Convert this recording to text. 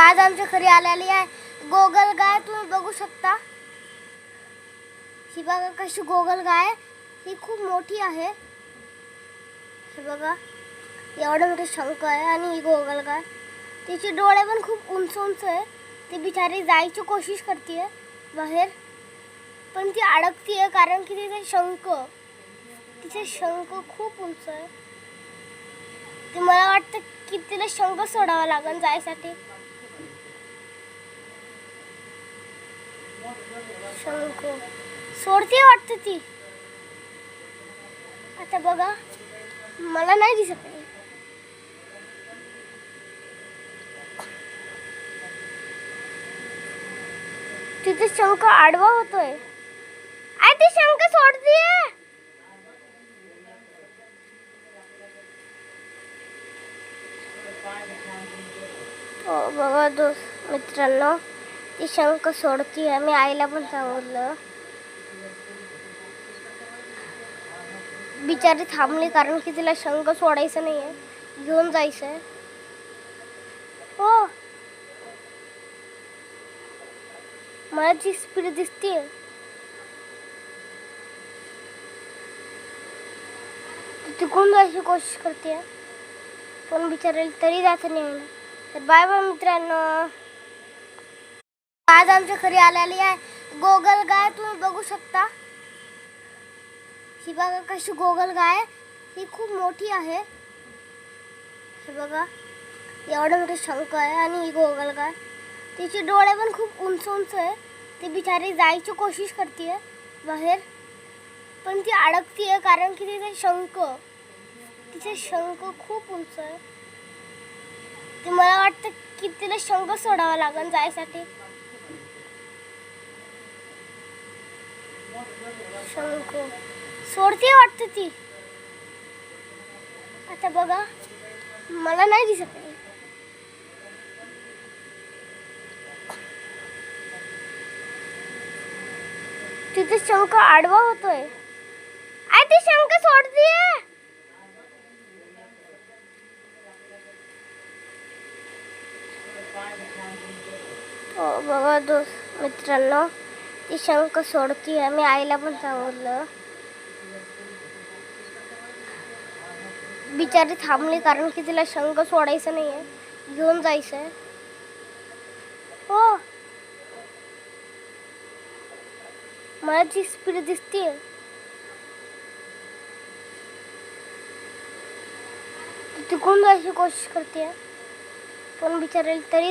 आज आमच्या घरी आलेली आहे. गोगल गाय तुम्ही बघू शकता. ही बघा कशी गोगल गाय आहे. ही खूप मोठी आहे. हे बघा. एवढं मोठे शंख आहे आणि ही गोगल गाय. तिचे डोळे पण खूप उंच उंच आहे. ती बिचारी जायची कोशिश करते बाहेर. पण ती अडकतीये कारण की तिचे शंख तिचे शंख खूप उंच आहे. ते मला वाटतं की तिला शंख सोडावा लागेल जायसाठी. शंख सोडते वाटतं ती. आता बघा मला नाही दिसत तिथे शंख आडवा होतोय. आय ती शंख सोडतीये. हो बघा दोस्त मित्रांनो. ती शंख सोडती मी आईला पण सांगितलं. बिचारी थांबली कारण की तिला शंख सोडायचं नाही आहे घेऊन जायचंय. हो. मला जी स्पीड दिसते तिकडून जायची कोशिश करते पण बिचारेल तरी जात नाही तर बाय बाय मित्रांनो. आज आमच्या घरी आलेली आहे. गोगल गाय तुम्ही बघू शकता. ही बघा कशी गोगल गाय आहे. ही खूप मोठी आहे. हे बघा. एवढं मोठे शंख आहे आणि ही गोगल गाय. तिचे डोळे पण खूप उंच उंच आहे. ती बिचारी जायची कोशिश करते बाहेर. पण ती अडकतीये कारण की तिचे शंख तिचे शंख खूप उंच आहे. ते मला वाटतं की तिला शंख सोडावा लागेल जायसाठी. शंख सोडते वाटतं ती. आता बघा मला नाही दिसत तिथे शंख आडवा होतोय. आय ती शंख सोडतीये. हो बघा दोस्त मित्रांनो. ती शंख सोडती मी आईला पण सांगितलं. बिचारी थांबली कारण की तिला शंख सोडायचं नाहीये. घेऊन जायचंय. हो. मला जी स्पीड दिसते तिकडून जायची कोशिश करते पण बिचारेल तरी